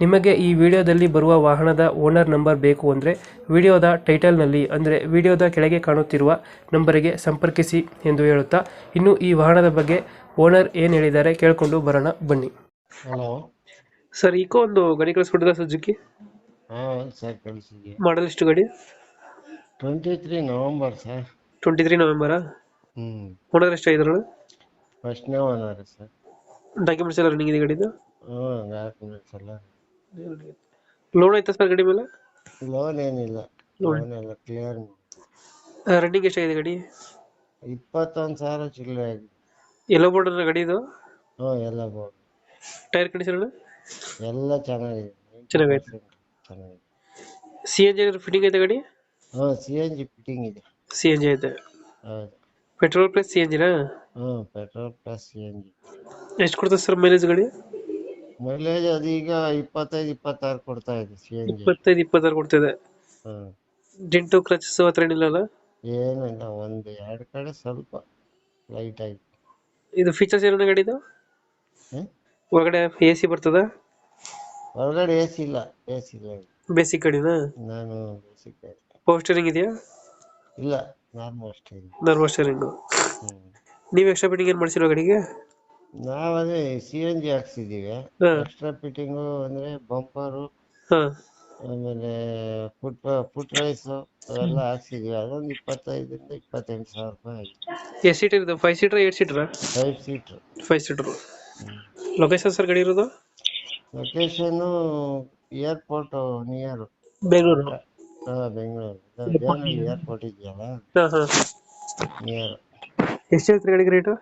ನಿಮಗೆ ಈ ವಿಡಿಯೋದಲ್ಲಿ ಬರುವ ವಾಹನದ ಓನರ್ ನಂಬರ್ ಬೇಕು ಅಂದರೆ ವಿಡಿಯೋದ ಟೈಟಲ್ನಲ್ಲಿ ಅಂದರೆ ವಿಡಿಯೋದ ಕೆಳಗೆ ಕಾಣುತ್ತಿರುವ ನಂಬರಿಗೆ ಸಂಪರ್ಕಿಸಿ ಎಂದು ಹೇಳುತ್ತಾ ಇನ್ನು ಈ ವಾಹನದ ಬಗ್ಗೆ ಓನರ್ ಏನು ಹೇಳಿದ್ದಾರೆ ಕೇಳಿಕೊಂಡು ಬರೋಣ ಬನ್ನಿ. ಹಲೋ. ಸರ್ ಈಕೋ ಒಂದು ಗಾಡಿ ಕಳಿಸ್ಕೊಟ್ಟಿದ್ರೆ ಸುಜುಕಿ ಹಾಂ ಸರ್ ಕಳಿಸಿದ್ವಿ. ಮಾಡಲ್ ಎಷ್ಟು ಗಾಡಿ? Twenty three November sir. Twenty three ನವೆಂಬರಾ ಹ್ಞೂ ಓನರ್ ಎಷ್ಟು ಆಗಿದ್ರು ಫಸ್ಟ್ನೇ ಓನರ್ ಸರ್. ಡಾಕ್ಯುಮೆಂಟ್ಸ್ ಎಲ್ಲ ರನ್ನಿಂಗ್ ಇದೆ ಗಾಡಿದು? ಹ್ಞೂ ಡಾಕ್ಯುಮೆಂಟ್ಸ್ ಎಲ್ಲ. ಲೋನ್ ಐತಾ ಸರ್ ಗಾಡಿ ಮೇಲೆ? ಲೋನ್ ಏನಿಲ್ಲ. ಲೋನ್ ಎಲ್ಲ ಕ್ಲಿಯರ್ ರೆಡಿಗೆ ಎಷ್ಟಾಗಿದೆ ಗಾಡಿ? ಇಪ್ಪತ್ತೊಂದು ಸಾವಿರ ಚಿಲ್ಲರೆ ಆಗಿದೆ. ಎಲ್ಲೋ ಬೋರ್ಡ್ ಗಾಡಿ ಇದು? ಹ್ಞೂ ಎಲ್ಲ ಬೋರ್ಡ್ ಟೈರ್ ಕಂಡೀಷನ್ ಎಲ್ಲ ಚೆನ್ನಾಗಿದೆ. ಚೆನ್ನಾಗೈತೆ. 90% ಚೆನ್ನಾಗಿದೆ ಸಿ ಎನ್ ಜಿ ಫಿಟ್ಟಿಂಗ್ ಐತೆ ಗಾಡಿ? ಹ್ಞೂ ಸಿ ಎನ್ ಜಿ ಫಿಟ್ಟಿಂಗ್ ಇದೆ. ಸಿ ಎನ್ ಜಿ ಐತೆ ಹೌದು. ಪೆಟ್ರೋಲ್ ಪ್ಲಸ್ ಸಿ ಎನ್ ಜಿನಾ ಹ್ಞೂ petrol plus C N G ಎಷ್ಟು ಕೊಡ್ತದೆ ಸರ್ ಮೈಲೇಜ್ ಗಾಡಿ? ಮೈಲೇಜ್ ಅದೀಗ ಇಪ್ಪತ್ತೈದು ಇಪ್ಪತ್ತಾರು ಕೊಡ್ತಾ ಇದೆ ಸಿ ಎನ್ ಜಿ ಇಪ್ಪತ್ತೈದು ಇಪ್ಪತ್ತಾರು ಕೊಡ್ತಿದೆ. ಡಿಂಟು ಕ್ರಚಸ್ ಹತ್ರ ಏನಿಲ್ಲಲ್ಲ ಏನಿಲ್ಲ ಒಂದು ಎರಡು ಕಡೆ ಸ್ವಲ್ಪ ಲೈಟ್ ಆಗಿ. ಇದು ಫೀಚರ್ಸ್ ಏನೋ ಗಾಡಿದು ಹ್ಮ್? ಒಳಗಡೆ ಎ ಸಿ ಬರ್ತದ? ಹೊರಗಡೆ ಎ ಸಿ ಇಲ್ಲ ಎ ಸಿ ಇಲ್ಲ ಬೇಸಿಕ್ ಗಾಡಿನಾ ನಾನು ಬೇಸಿಕ್ ಪವರ್ ಸ್ಟೇರಿಂಗ್ ಇದೆಯಾ? ಇಲ್ಲ ನಾರ್ಮಲ್ ಅಷ್ಟೇ ಇದೆ. ನಾರ್ಮಲ್ ಸ್ಟೇರಿಂಗ್ ಹ್ಮ್. ನೀವು ಎಕ್ಸ್ಟ್ರಾ ಫಿಟ್ಟಿಂಗ್ ಏನು ಮಾಡಿಸಿರೋ ಗಾಡಿಗೆ? ನಾವದೇ ಸಿ ಎನ್ ಜಿ ಹಾಕ್ಸಿದೀವಿ. ಹಾಂ. ಎಕ್ಸ್ಟ್ರಾ ಫಿಟ್ಟಿಂಗು ಅಂದ್ರೆ ಬಂಪರು ಹಾಂ. ಆಮೇಲೆ ಫುಟ್ ಫುಟ್ ರೈಸ್ ಅವೆಲ್ಲ ಹಾಕ್ಸಿದೀವಿ. ಅದೊಂದು ಇಪ್ಪತ್ತೈದರಿಂದ ಇಪ್ಪತ್ತೆಂಟು ಸಾವಿರ ರೂಪಾಯಿ ಆಗಿದೆ ಎಷ್ಟು ಸೀಟರ್ ಇದು? Five seater eight seater five seater five seater location sir ಗಾಡಿ ಇರೋದು? Location airport near Bengaluru. Bengaluru. Devanahalli airport ಇದೆಯಲ್ಲ? ಹಾಂ ಹಾಂ. ನಿಯರ್ ಎಷ್ಟು ಹೇಳ್ತೀರಿ ಗಾಡಿಗೆ ರೇಟು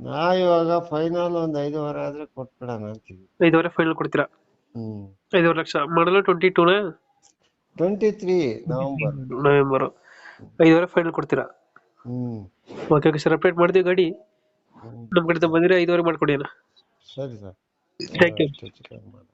ನಾ ಇವಾಗ ಫೈನಲ್ ಒಂದ್ ಐದುವರೆ ಆದ್ರೆ ಕೊಟ್ಬಿಡೋಣ ಅಂತೀವಿ ಐದುವರೆ ಫೈನಲ್ ಕೊಡ್ತೀರಾ? ಹ್ಮ್. ಐದುವರೆ ಲಕ್ಷ. ಮಾಡಲು ಟ್ವೆಂಟಿ ಟೂನ ಟ್ವೆಂಟಿ ತ್ರೀ ನವೆಂಬರ್. ನವೆಂಬರ್. ಐದುವರೆ ಫೈನಲ್ ಕೊಡ್ತೀರಾ? ಹ್ಮ್. ಓಕೆ ಓಕೆ ಸರ್ ಅಪ್ಡೇಟ್ ಮಾಡ್ತೀವಿ ಗಾಡಿ. ಹ್ಮ್. ನಮ್ಮ ಕಡೆ ಐದುವರೆ ಮಾಡ್ಕೊಡಿ ಅಣ್ಣ. ಸರಿ ಸರ್. ಥ್ಯಾಂಕ್ ಮಾಡು